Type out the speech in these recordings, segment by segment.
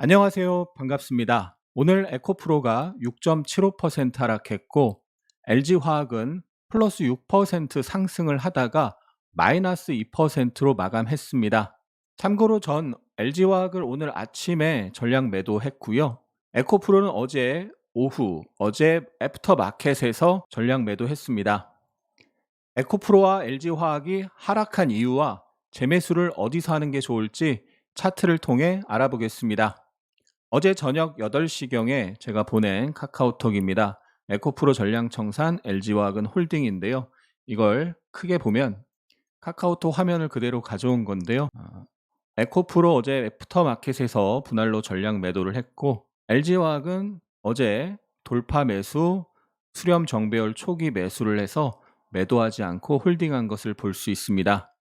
안녕하세요. 반갑습니다. 오늘 에코프로가 6.75% 하락했고 LG화학은 플러스 6% 상승을 하다가 마이너스 2%로 마감했습니다. 참고로 전 LG화학을 오늘 아침에 전량 매도했고요. 에코프로는 어제 오후, 어제 애프터 마켓에서 전량 매도했습니다. 에코프로와 LG화학이 하락한 이유와 재매수를 어디서 하는 게 좋을지 차트를 통해 알아보겠습니다. 어제 저녁 8시경에 제가 보낸 카카오톡입니다. 에코프로 전량청산 LG화학은 홀딩인데요. 이걸 크게 보면 카카오톡 화면을 그대로 가져온 건데요. 어, 에코프로 어제 애프터마켓에서 분할로 전량 매도를 했고 LG화학은 어제 돌파 매수, 수렴 정배열 초기 매수를 해서 매도하지 않고 홀딩한 것을 볼 수 있습니다.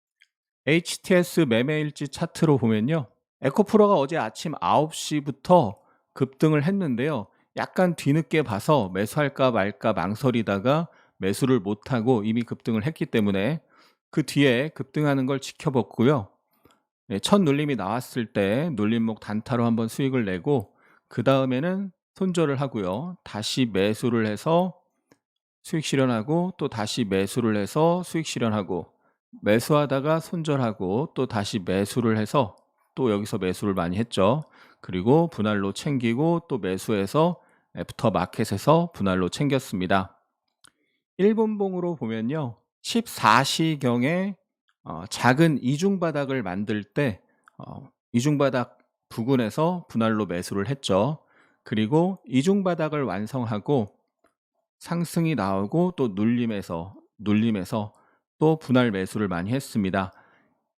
HTS 매매일지 차트로 보면요. 에코프로가 어제 아침 9시부터 급등을 했는데요. 약간 뒤늦게 봐서 매수할까 말까 망설이다가 매수를 못하고 이미 급등을 했기 때문에 그 뒤에 급등하는 걸 지켜봤고요. 네, 첫 눌림이 나왔을 때 눌림목 단타로 한번 수익을 내고 그 다음에는 손절을 하고요. 다시 매수를 해서 수익 실현하고 또 다시 매수를 해서 수익 실현하고 매수하다가 손절하고 또 다시 매수를 해서 또 여기서 매수를 많이 했죠. 그리고 분할로 챙기고 또 매수해서 애프터 마켓에서 분할로 챙겼습니다. 1분봉으로 보면요. 14시경에 어, 작은 이중바닥을 만들 때 어, 이중바닥 부근에서 분할로 매수를 했죠. 그리고 이중바닥을 완성하고 상승이 나오고 또 눌림에서 눌림에서 또 분할 매수를 많이 했습니다.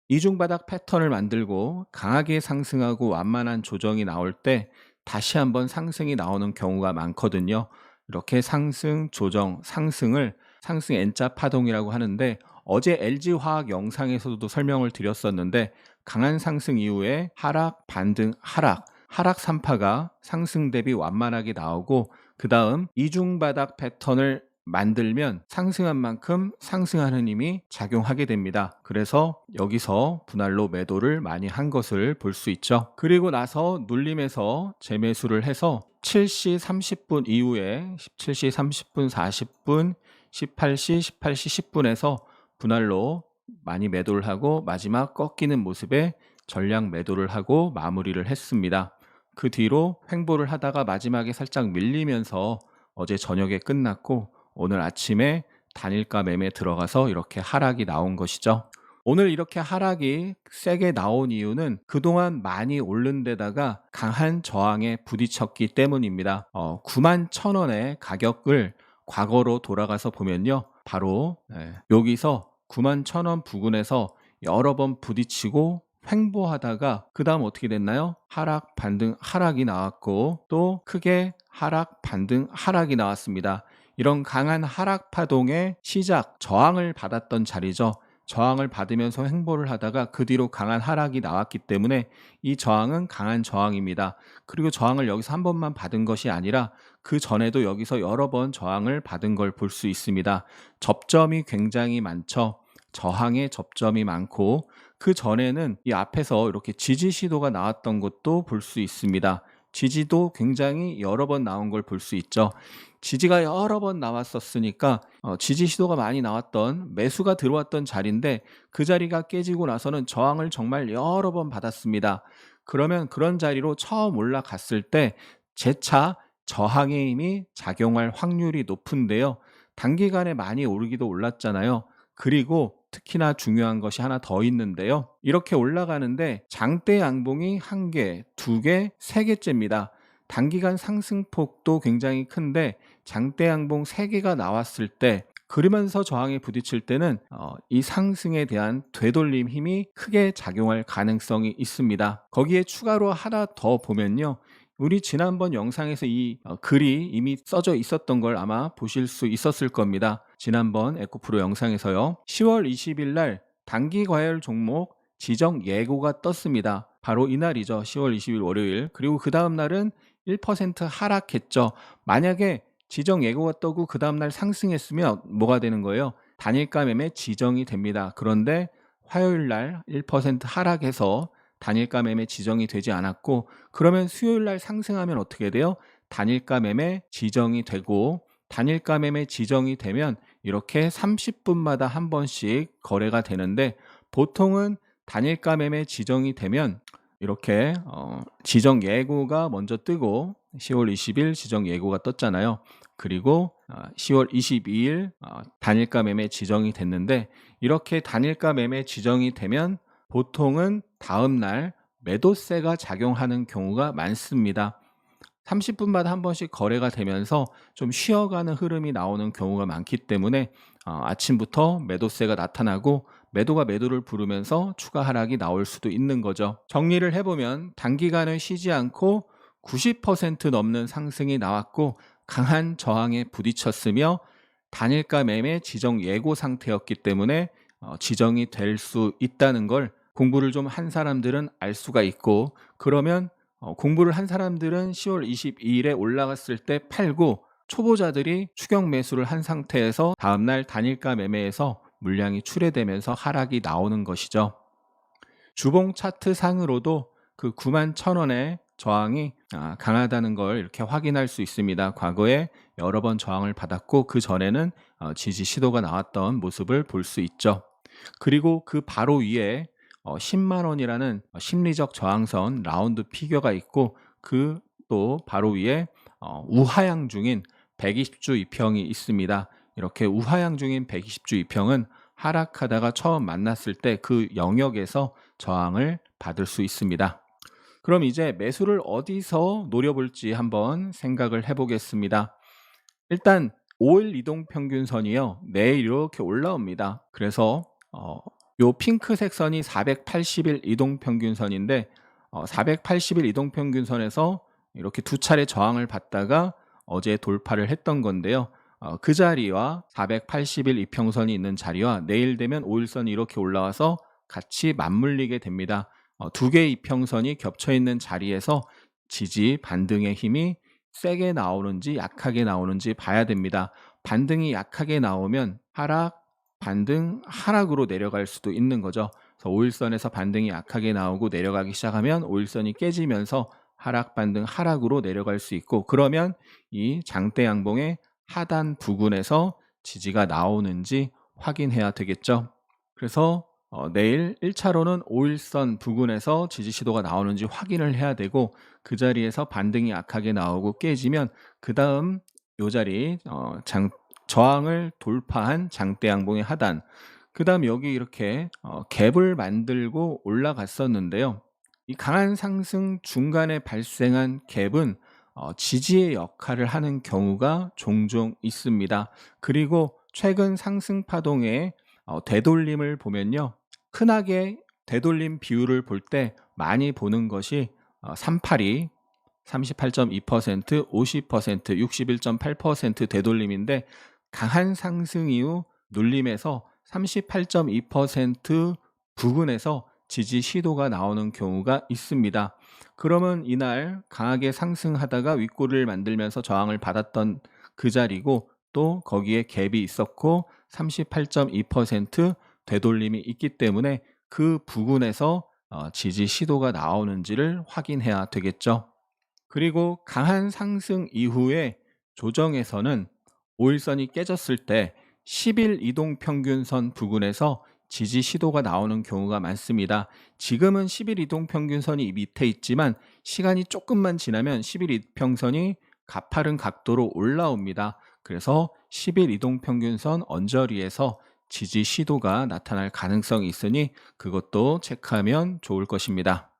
이중바닥 패턴을 만들고 강하게 상승하고 완만한 조정이 나올 때 다시 한번 상승이 나오는 경우가 많거든요. 이렇게 상승, 조정, 상승을 상승 N자 파동이라고 하는데 어제 LG화학 영상에서도 설명을 드렸었는데 강한 상승 이후에 하락, 반등, 하락, 하락 3파가 상승 대비 완만하게 나오고 그 다음 이중바닥 패턴을 만들면 상승한 만큼 상승하는 힘이 작용하게 됩니다. 그래서 여기서 분할로 매도를 많이 한 것을 볼 수 있죠. 그리고 나서 눌림에서 재매수를 해서 7시 30분 이후에 17시 30분, 40분, 18시, 18시 10분에서 분할로 많이 매도를 하고 마지막 꺾이는 모습에 전량 매도를 하고 마무리를 했습니다. 그 뒤로 횡보를 하다가 마지막에 살짝 밀리면서 어제 저녁에 끝났고 오늘 아침에 단일가 매매 들어가서 이렇게 하락이 나온 것이죠. 오늘 이렇게 하락이 세게 나온 이유는 그동안 많이 오른 데다가 강한 저항에 부딪혔기 때문입니다. 어, 9만 천 원의 가격을 과거로 돌아가서 보면요. 바로 네, 여기서 9만 천 원 부근에서 여러 번 부딪히고 횡보하다가 그 다음 어떻게 됐나요? 하락, 반등, 하락이 나왔고 또 크게 하락, 반등, 하락이 나왔습니다. 이런 강한 하락 파동의 시작, 저항을 받았던 자리죠. 저항을 받으면서 횡보를 하다가 그 뒤로 강한 하락이 나왔기 때문에 이 저항은 강한 저항입니다. 그리고 저항을 여기서 한 번만 받은 것이 아니라 그 전에도 여기서 여러 번 저항을 받은 걸 볼 수 있습니다. 접점이 굉장히 많죠. 저항의 접점이 많고 그 전에는 이 앞에서 이렇게 지지 시도가 나왔던 것도 볼 수 있습니다. 지지도 굉장히 여러 번 나온 걸 볼 수 있죠. 지지가 여러 번 나왔었으니까 어, 지지 시도가 많이 나왔던 매수가 들어왔던 자리인데 그 자리가 깨지고 나서는 저항을 정말 여러 번 받았습니다. 그러면 그런 자리로 처음 올라갔을 때 재차 저항의 힘이 작용할 확률이 높은데요. 단기간에 많이 오르기도 올랐잖아요. 그리고 특히나 중요한 것이 하나 더 있는데요. 이렇게 올라가는데 장대 양봉이 한 개, 두 개, 세 개째입니다. 단기간 상승폭도 굉장히 큰데 장대 양봉 세 개가 나왔을 때 그러면서 저항에 부딪힐 때는 어, 이 상승에 대한 되돌림 힘이 크게 작용할 가능성이 있습니다. 거기에 추가로 하나 더 보면요. 우리 지난번 영상에서 이 어, 글이 이미 써져 있었던 걸 아마 보실 수 있었을 겁니다. 지난번 에코프로 영상에서요. 10월 20일 날 단기 과열 종목 지정 예고가 떴습니다. 바로 이날이죠. 10월 20일 월요일. 그리고 그 다음 날은 1% 하락했죠. 만약에 지정 예고가 떠고 그 다음 날 상승했으면 뭐가 되는 거예요? 단일가 매매 지정이 됩니다. 그런데 화요일 날 1% 하락해서 단일가 매매 지정이 되지 않았고 그러면 수요일 날 상승하면 어떻게 돼요? 단일가 매매 지정이 되고 단일가 매매 지정이 되면 이렇게 30분마다 한 번씩 거래가 되는데 보통은 단일가 매매 지정이 되면 이렇게 어, 지정 예고가 먼저 뜨고 10월 20일 지정 예고가 떴잖아요. 그리고 어, 10월 22일 어, 단일가 매매 지정이 됐는데 이렇게 단일가 매매 지정이 되면 보통은 다음 날 매도세가 작용하는 경우가 많습니다. 30분마다 한 번씩 거래가 되면서 좀 쉬어가는 흐름이 나오는 경우가 많기 때문에 어, 아침부터 매도세가 나타나고 매도가 매도를 부르면서 추가 하락이 나올 수도 있는 거죠. 정리를 해보면 단기간은 쉬지 않고 90% 넘는 상승이 나왔고 강한 저항에 부딪혔으며 단일가 매매 지정 예고 상태였기 때문에 어, 지정이 될 수 있다는 걸 공부를 좀 한 사람들은 알 수가 있고 그러면 어, 공부를 한 사람들은 10월 22일에 올라갔을 때 팔고 초보자들이 추격 매수를 한 상태에서 다음날 단일가 매매에서 물량이 출회되면서 하락이 나오는 것이죠. 주봉 차트 상으로도 그 9만 1,000원의 저항이 아, 강하다는 걸 이렇게 확인할 수 있습니다. 과거에 여러 번 저항을 받았고 그 전에는 어, 지지 시도가 나왔던 모습을 볼 수 있죠. 그리고 그 바로 위에 어, 10만 원이라는 심리적 저항선 라운드 피겨가 있고 그 또 바로 위에 어, 우하향 중인 120주 이평이 있습니다. 이렇게 우하향 중인 120주 이평은 하락하다가 처음 만났을 때 그 영역에서 저항을 받을 수 있습니다. 그럼 이제 매수를 어디서 노려볼지 한번 생각을 해보겠습니다. 일단 5일 이동 평균선이요. 내일 이렇게 올라옵니다. 그래서 어, 요 핑크색 선이 480일 이동 평균선인데 어, 480일 이동 평균선에서 이렇게 두 차례 저항을 받다가 어제 돌파를 했던 건데요. 어, 그 자리와 480일 이평선이 있는 자리와 내일 되면 5일선이 이렇게 올라와서 같이 맞물리게 됩니다. 어, 두 개의 이평선이 겹쳐 있는 자리에서 지지 반등의 힘이 세게 나오는지 약하게 나오는지 봐야 됩니다. 반등이 약하게 나오면 하락, 반등, 하락으로 내려갈 수도 있는 거죠. 그래서 5일선에서 반등이 약하게 나오고 내려가기 시작하면 5일선이 깨지면서 하락, 반등, 하락으로 내려갈 수 있고 그러면 이 장대 양봉의 하단 부근에서 지지가 나오는지 확인해야 되겠죠. 그래서 어, 내일 1차로는 5일선 부근에서 지지 시도가 나오는지 확인을 해야 되고 그 자리에서 반등이 약하게 나오고 깨지면 그 다음 요 자리 어, 장, 저항을 돌파한 장대 양봉의 하단 그 다음 여기 이렇게 어, 갭을 만들고 올라갔었는데요. 이 강한 상승 중간에 발생한 갭은 어, 지지의 역할을 하는 경우가 종종 있습니다. 그리고 최근 상승 파동의 어, 되돌림을 보면요. 흔하게 되돌림 비율을 볼 때 많이 보는 것이 어, 382, 38.2%, 50%, 61.8% 되돌림인데 강한 상승 이후 눌림에서 38.2% 부근에서 지지 시도가 나오는 경우가 있습니다. 그러면 이날 강하게 상승하다가 윗골을 만들면서 저항을 받았던 그 자리고 또 거기에 갭이 있었고 38.2% 되돌림이 있기 때문에 그 부근에서 어, 지지 시도가 나오는지를 확인해야 되겠죠. 그리고 강한 상승 이후에 조정에서는 5일선이 깨졌을 때 10일 이동 평균선 부근에서 지지 시도가 나오는 경우가 많습니다. 지금은 10일 이동 평균선이 밑에 있지만 시간이 조금만 지나면 10일 이평선이 가파른 각도로 올라옵니다. 그래서 10일 이동 평균선 언저리에서 지지 시도가 나타날 가능성이 있으니 그것도 체크하면 좋을 것입니다.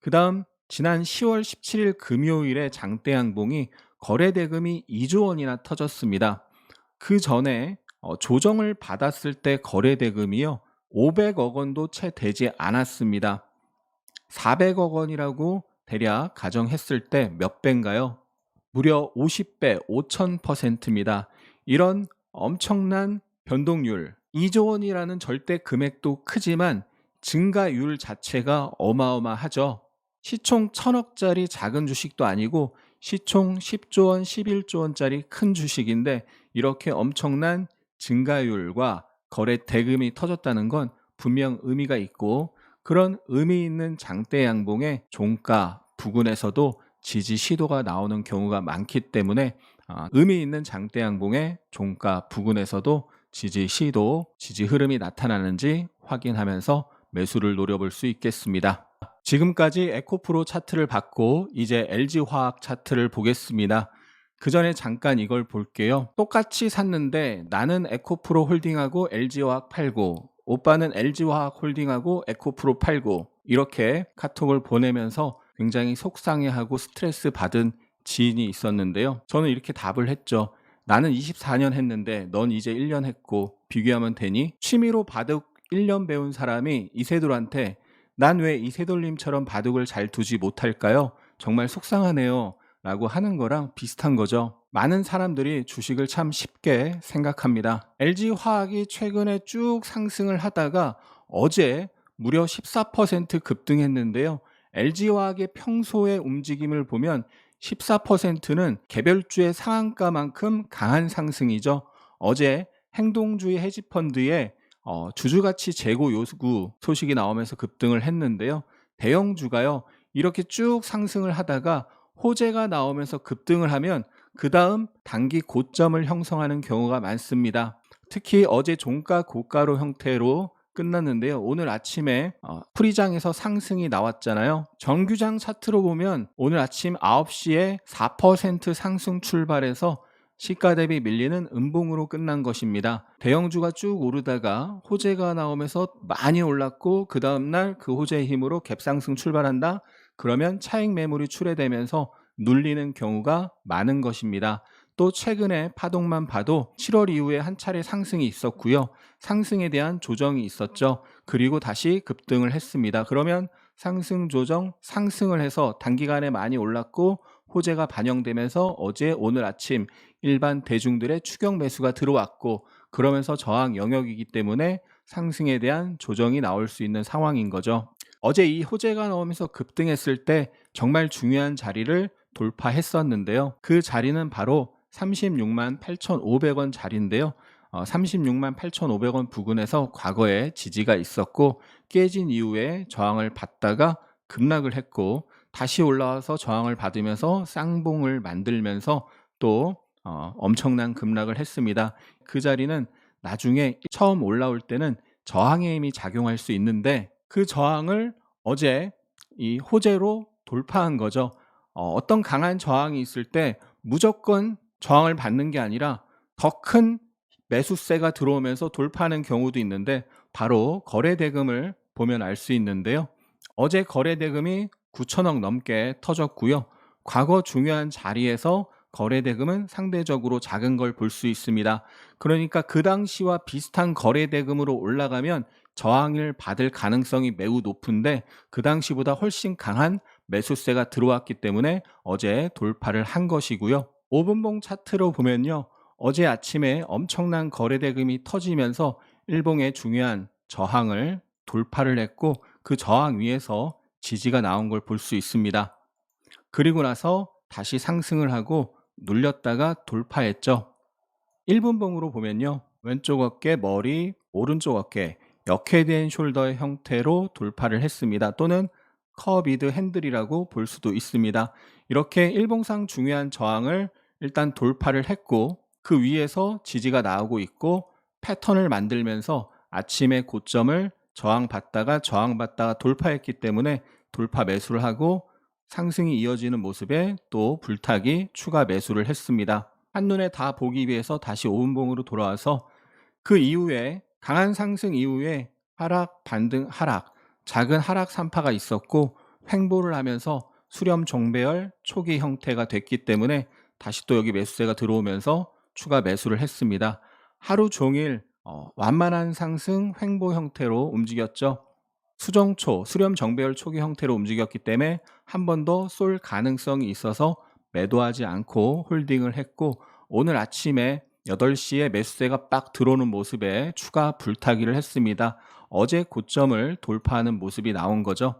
그 다음 지난 10월 17일 금요일에 장대 양봉이 거래 대금이 2조 원이나 터졌습니다. 그 전에 어, 조정을 받았을 때 거래 대금이요 500억 원도 채 되지 않았습니다. 400억 원이라고 대략 가정했을 때 몇 배인가요? 무려 50배, 5000%입니다. 이런 엄청난 변동률, 2조 원이라는 절대 금액도 크지만 증가율 자체가 어마어마하죠. 시총 1000억짜리 작은 주식도 아니고 시총 10조 원, 11조 원짜리 큰 주식인데 이렇게 엄청난 증가율과 거래 대금이 터졌다는 건 분명 의미가 있고 그런 의미 있는 장대 양봉의 종가 부근에서도 지지 시도가 나오는 경우가 많기 때문에 아, 의미 있는 장대 양봉의 종가 부근에서도 지지 시도, 지지 흐름이 나타나는지 확인하면서 매수를 노려볼 수 있겠습니다. 지금까지 에코프로 차트를 봤고 이제 LG화학 차트를 보겠습니다. 그 전에 잠깐 이걸 볼게요. 똑같이 샀는데 나는 에코프로 홀딩하고 LG화학 팔고 오빠는 LG화학 홀딩하고 에코프로 팔고 이렇게 카톡을 보내면서 굉장히 속상해하고 스트레스 받은 지인이 있었는데요. 저는 이렇게 답을 했죠. 나는 24년 했는데 넌 이제 1년 했고 비교하면 되니? 취미로 바둑 1년 배운 사람이 이세돌한테 난 왜 이세돌님처럼 바둑을 잘 두지 못할까요? 정말 속상하네요. 라고 하는 거랑 비슷한 거죠. 많은 사람들이 주식을 참 쉽게 생각합니다. LG화학이 최근에 쭉 상승을 하다가 어제 무려 14% 급등했는데요. LG화학의 평소의 움직임을 보면 14%는 개별주의 상한가만큼 강한 상승이죠. 어제 행동주의 헤지펀드에 어, 주주가치 재고 요구 소식이 나오면서 급등을 했는데요. 대형주가요. 이렇게 쭉 상승을 하다가 호재가 나오면서 급등을 하면 그 다음 단기 고점을 형성하는 경우가 많습니다. 특히 어제 종가 고가로 형태로 끝났는데요. 오늘 아침에 어, 프리장에서 상승이 나왔잖아요. 정규장 차트로 보면 오늘 아침 9시에 4% 상승 출발해서 시가 대비 밀리는 음봉으로 끝난 것입니다. 대형주가 쭉 오르다가 호재가 나오면서 많이 올랐고 그 다음날 그 호재의 힘으로 갭상승 출발한다. 그러면 차익 매물이 출회되면서 눌리는 경우가 많은 것입니다. 또 최근에 파동만 봐도 7월 이후에 한 차례 상승이 있었고요. 상승에 대한 조정이 있었죠. 그리고 다시 급등을 했습니다. 그러면 상승 조정, 상승을 해서 단기간에 많이 올랐고 호재가 반영되면서 어제 오늘 아침 일반 대중들의 추격 매수가 들어왔고 그러면서 저항 영역이기 때문에 상승에 대한 조정이 나올 수 있는 상황인 거죠. 어제 이 호재가 나오면서 급등했을 때 정말 중요한 자리를 돌파했었는데요. 그 자리는 바로 36만 8,500원 자리인데요. 어, 36만 8,500원 부근에서 과거에 지지가 있었고 깨진 이후에 저항을 받다가 급락을 했고 다시 올라와서 저항을 받으면서 쌍봉을 만들면서 또 어, 엄청난 급락을 했습니다. 그 자리는 나중에 처음 올라올 때는 저항의 힘이 작용할 수 있는데 그 저항을 어제 이 호재로 돌파한 거죠. 어, 어떤 강한 저항이 있을 때 무조건 저항을 받는 게 아니라 더 큰 매수세가 들어오면서 돌파하는 경우도 있는데 바로 거래 대금을 보면 알 수 있는데요. 어제 거래 대금이 9천억 넘게 터졌고요. 과거 중요한 자리에서 거래 대금은 상대적으로 작은 걸 볼 수 있습니다. 그러니까 그 당시와 비슷한 거래 대금으로 올라가면 저항을 받을 가능성이 매우 높은데 그 당시보다 훨씬 강한 매수세가 들어왔기 때문에 어제 돌파를 한 것이고요. 5분봉 차트로 보면요. 어제 아침에 엄청난 거래 대금이 터지면서 일봉의 중요한 저항을 돌파를 했고 그 저항 위에서 지지가 나온 걸 볼 수 있습니다. 그리고 나서 다시 상승을 하고 눌렸다가 돌파했죠. 1분봉으로 보면요. 왼쪽 어깨, 머리, 오른쪽 어깨, 역헤드앤 숄더의 형태로 돌파를 했습니다. 또는 커비드 핸들이라고 볼 수도 있습니다. 이렇게 일봉상 중요한 저항을 일단 돌파를 했고 그 위에서 지지가 나오고 있고 패턴을 만들면서 아침에 고점을 저항받다가 저항받다가 돌파했기 때문에 돌파 매수를 하고 상승이 이어지는 모습에 또 불타기 추가 매수를 했습니다. 한눈에 다 보기 위해서 다시 5분봉으로 돌아와서 그 이후에 강한 상승 이후에 하락, 반등, 하락, 작은 하락 산파가 있었고 횡보를 하면서 수렴 종배열 초기 형태가 됐기 때문에 다시 또 여기 매수세가 들어오면서 추가 매수를 했습니다. 하루 종일 어, 완만한 상승 횡보 형태로 움직였죠. 수정초, 수렴 정배열 초기 형태로 움직였기 때문에 한 번 더 쏠 가능성이 있어서 매도하지 않고 홀딩을 했고 오늘 아침에 8시에 매수세가 빡 들어오는 모습에 추가 불타기를 했습니다. 어제 고점을 돌파하는 모습이 나온 거죠.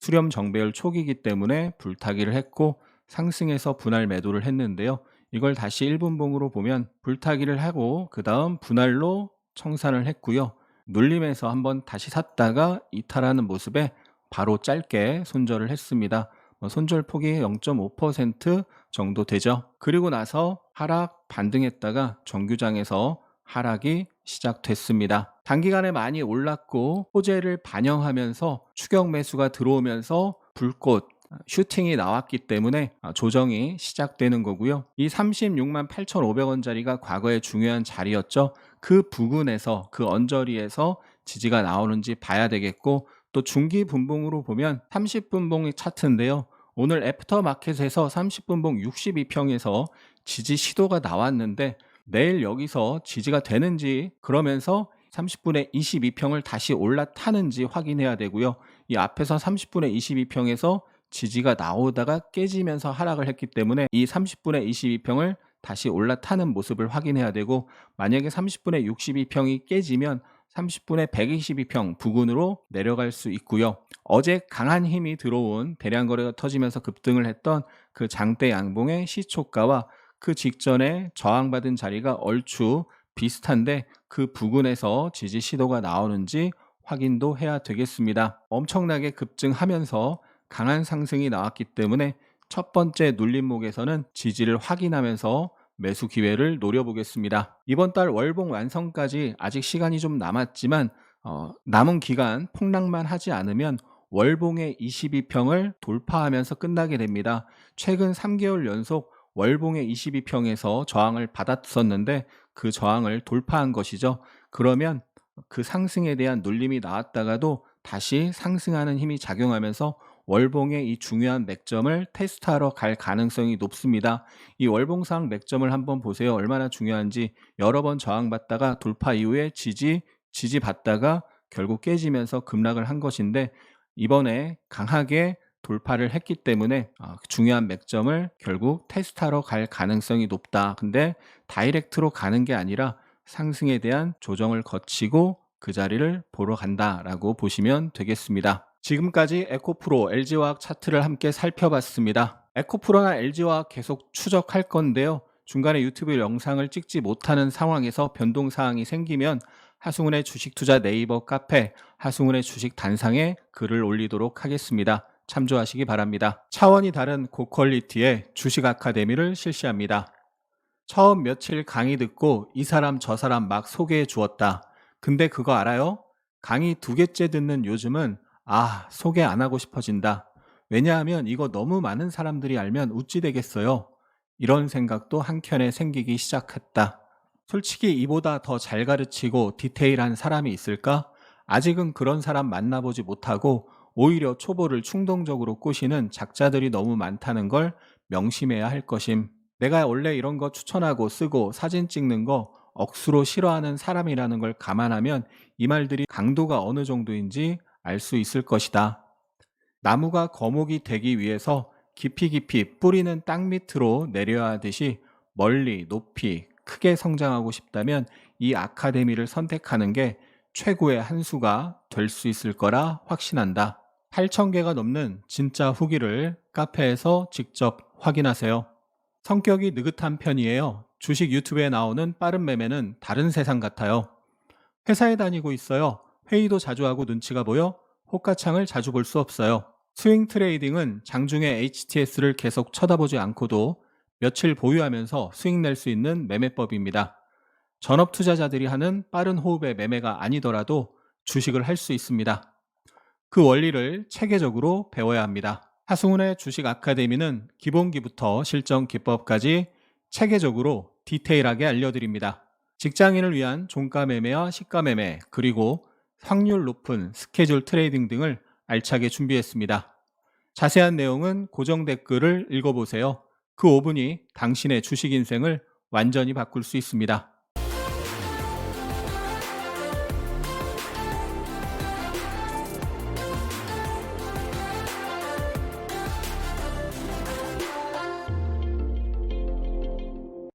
수렴 정배열 초기이기 때문에 불타기를 했고 상승해서 분할 매도를 했는데요. 이걸 다시 1분봉으로 보면 불타기를 하고 그 다음 분할로 청산을 했고요. 눌림에서 한번 다시 샀다가 이탈하는 모습에 바로 짧게 손절을 했습니다. 뭐 손절 폭이 0.5% 정도 되죠. 그리고 나서 하락 반등했다가 정규장에서 하락이 시작됐습니다. 단기간에 많이 올랐고 호재를 반영하면서 추격 매수가 들어오면서 불꽃 슈팅이 나왔기 때문에 아, 조정이 시작되는 거고요. 이 36만 8,500원짜리가 과거에 중요한 자리였죠. 그 부근에서 그 언저리에서 지지가 나오는지 봐야 되겠고 또 중기 분봉으로 보면 30분봉이 차트인데요. 오늘 애프터 마켓에서 30분봉 62평에서 지지 시도가 나왔는데 내일 여기서 지지가 되는지 그러면서 30분의 22평을 다시 올라타는지 확인해야 되고요. 이 앞에서 30분의 22평에서 지지가 나오다가 깨지면서 하락을 했기 때문에 이 30분의 22평을 다시 올라타는 모습을 확인해야 되고 만약에 30분의 62평이 깨지면 30분의 122평 부근으로 내려갈 수 있고요. 어제 강한 힘이 들어온 대량 거래가 터지면서 급등을 했던 그 장대 양봉의 시초가와 그 직전에 저항받은 자리가 얼추 비슷한데 그 부근에서 지지 시도가 나오는지 확인도 해야 되겠습니다. 엄청나게 급증하면서 강한 상승이 나왔기 때문에 첫 번째 눌림목에서는 지지를 확인하면서 매수 기회를 노려보겠습니다. 이번 달 월봉 완성까지 아직 시간이 좀 남았지만 어, 남은 기간 폭락만 하지 않으면 월봉의 22평을 돌파하면서 끝나게 됩니다. 최근 3개월 연속 월봉의 22평에서 저항을 받았었는데 그 저항을 돌파한 것이죠. 그러면 그 상승에 대한 눌림이 나왔다가도 다시 상승하는 힘이 작용하면서 월봉의 이 중요한 맥점을 테스트하러 갈 가능성이 높습니다. 이 월봉상 맥점을 한번 보세요. 얼마나 중요한지 여러 번 저항받다가 돌파 이후에 지지, 지지 받다가 결국 깨지면서 급락을 한 것인데 이번에 강하게 돌파를 했기 때문에 아, 중요한 맥점을 결국 테스트하러 갈 가능성이 높다. 근데 다이렉트로 가는 게 아니라 상승에 대한 조정을 거치고 그 자리를 보러 간다라고 보시면 되겠습니다. 지금까지 에코프로 LG화학 차트를 함께 살펴봤습니다. 에코프로나 LG화학 계속 추적할 건데요. 중간에 유튜브 영상을 찍지 못하는 상황에서 변동사항이 생기면 하승훈의 주식투자 네이버 카페 하승훈의 주식 단상에 글을 올리도록 하겠습니다. 참조하시기 바랍니다. 차원이 다른 고퀄리티의 주식 아카데미를 실시합니다. 처음 며칠 강의 듣고 이 사람 저 사람 막 소개해 주었다. 근데 그거 알아요? 강의 두 개째 듣는 요즘은 아, 소개 안 하고 싶어진다. 왜냐하면 이거 너무 많은 사람들이 알면 우찌 되겠어요. 이런 생각도 한켠에 생기기 시작했다. 솔직히 이보다 더 잘 가르치고 디테일한 사람이 있을까? 아직은 그런 사람 만나보지 못하고 오히려 초보를 충동적으로 꼬시는 작자들이 너무 많다는 걸 명심해야 할 것임. 내가 원래 이런 거 추천하고 쓰고 사진 찍는 거 억수로 싫어하는 사람이라는 걸 감안하면 이 말들이 강도가 어느 정도인지 알 수 있을 것이다. 나무가 거목이 되기 위해서 깊이 깊이 뿌리는 땅 밑으로 내려야 하듯이 멀리 높이 크게 성장하고 싶다면 이 아카데미를 선택하는 게 최고의 한 수가 될 수 있을 거라 확신한다. 8,000개가 넘는 진짜 후기를 카페에서 직접 확인하세요. 성격이 느긋한 편이에요. 주식 유튜브에 나오는 빠른 매매는 다른 세상 같아요. 회사에 다니고 있어요. 회의도 자주 하고 눈치가 보여 호가창을 자주 볼 수 없어요. 스윙 트레이딩은 장중에 HTS를 계속 쳐다보지 않고도 며칠 보유하면서 수익 낼 수 있는 매매법입니다. 전업 투자자들이 하는 빠른 호흡의 매매가 아니더라도 주식을 할 수 있습니다. 그 원리를 체계적으로 배워야 합니다. 하승훈의 주식 아카데미는 기본기부터 실전 기법까지 체계적으로 디테일하게 알려드립니다. 직장인을 위한 종가 매매와 시가 매매, 그리고 확률 높은 스케줄 트레이딩 등을 알차게 준비했습니다. 자세한 내용은 고정 댓글을 읽어보세요. 그 5분이 당신의 주식 인생을 완전히 바꿀 수 있습니다.